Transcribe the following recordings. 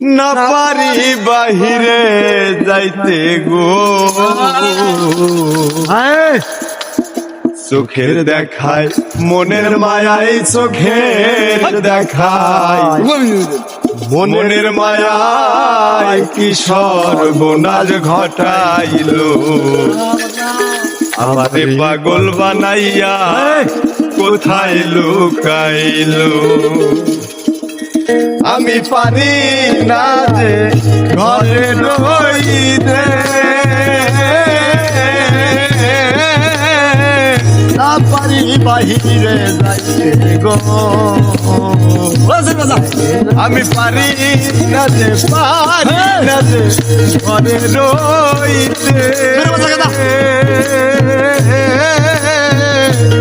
না পারি বাহিরে যাইতে গো। চোখের দেখায় মনের মায়াই চোখের দেখায়। মনের মায়ায় কি সর্বনাশ ঘটাইলো। আমারে পাগল বানাইয়া কোথায় লুকাইলো? আমি পারি না যে ঘরে রইতে না পারি বাহিরে যাইতে গো। আমি পারি না যে পারি না যে ঘরে রইতে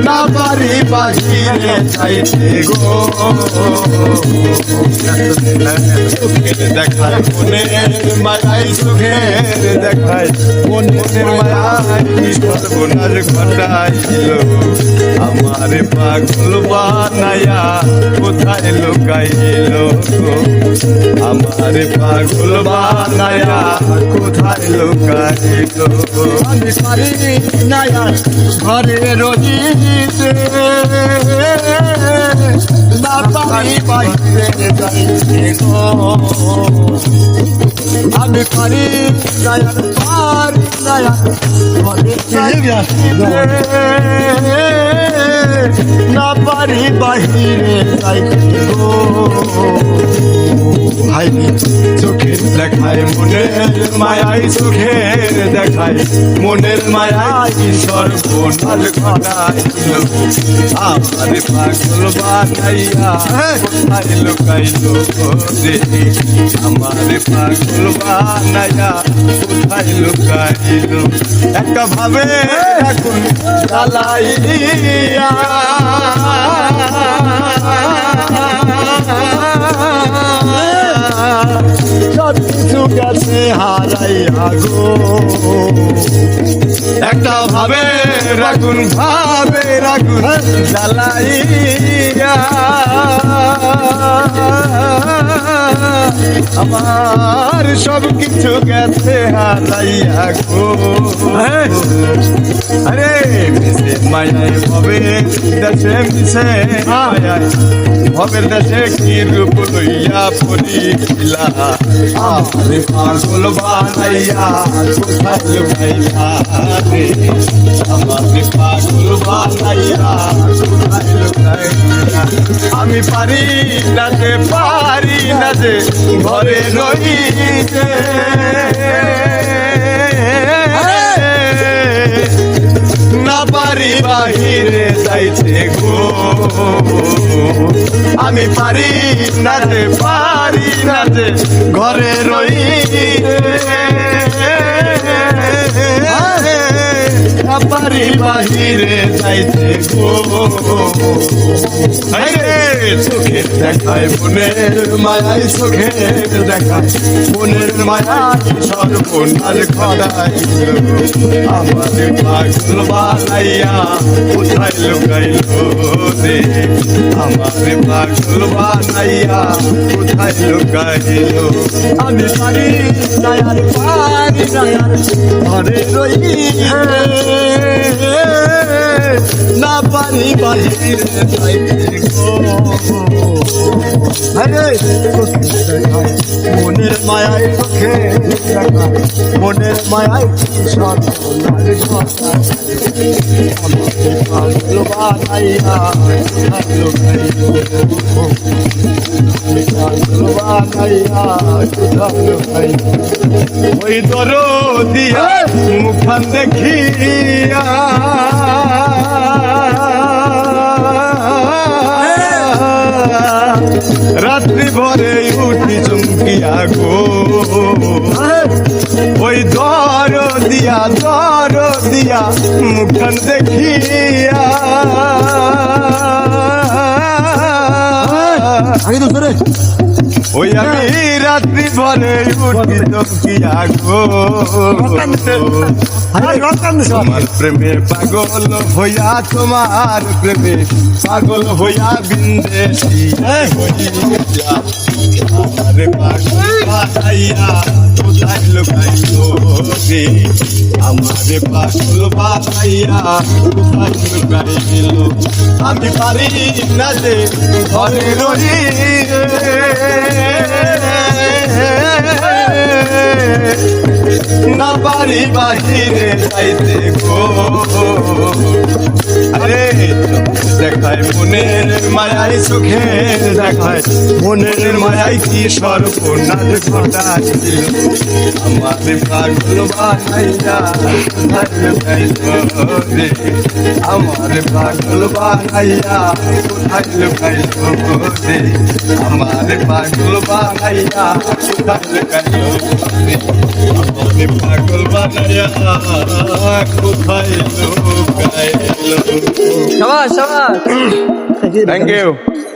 না পারি বাহিরে যাইতে গো। দেখায় মনের মায়াই চোখের দেখায় মন মনের মায়াই সর্বনাশ ঘটাইল আমার পাগল বানায়া কোথায় লুকাইল আমার পাগল বানায়া কোথায় লুকাইল আমি পারি না ঘরে রহিতে না পারি বাইরে যাইতে গো আমি পারি না আর পারি না আর ঘরে যাইতে না পারি বাইরে যাইতে গো ভাই চোখের দেখায় মনের মায়াই চোখের দেখায় মনের মায়াই সর্বনাশ ঘটাইল আমার পাগল বানাইয়া কোথায় লুকাইল রে? আমার পাগল বানাইয়া কোথায় লুকাইল? একটা ভাবে এখন জ্বালাইয়া হারাইয়া গো একটা ভাবে রাখুন ভাবে রাখুন, জ্বালাইয়া। আমার সব কিছু গেছে হারাইয়া গো আরে মায়ায় ভবে, দেশে মিশে মায়ায়। ভবের দেশে কি রূপ লইয়া পড়িলা আমার পাগল বানাইয়া কোথায় লুকাইলা রে? পাগল বানাইয়া আমি পারি না যে, পারি না যে, ঘরে রইতে বাহিরে যাইতে গো। আমি পারি না রে পারি না রে ঘরে রইতে পারি বাহিরে যাইতে গো চোখে দেখায়, মনের মায়াই চোখে দেখায়। মনের মায়াই সর্বনাশ ঘটাই আমার পাগল বানাইয়া কোথায় লুকাইল রে? আমার পাগল বানাইয়া কোথায় লুকাইল? আমি পারি না আর পারি না আর ঘরে Yeah. না পারি বাহিরে যাইতে গো আরে মনের মায়ায় চোখে মনের মায়ায় ওই দর দিয়া মুখান দেখিয়া রাত্রি ভরে উঠি চুমকিয়া গো ওই দর দিয়া দর দিয়া মুখান দেখিয়া। আগে তো ওই আমি রাত্রি ভরে উঠি চমকিয়া গো। তোমার প্রেমে পাগল হইয়া তোমার প্রেমে পাগল হইয়া বিন্দেশি হইয়া পাগল রে। আমারে পাগল বানাইয়া কোথায় লুকাইলো আমি পারি না যে ঘরে রহি না পারি বাহিরে যাইতে গো। দেখায়, মনের মায়াই সুখে দেখায়, মনের মায়াই কি সর্বনাশ ঘটাইল? আমার পাগল বানাইয়া আমার পাগল বানাইয়া, কোথায় লুকাইল রে আমার পাগল বানাইয়া, কোথায় লুকাইল রে আমার পাগল বানাইয়া, কোথায় লুকাইল সবাস সবাস Thank you.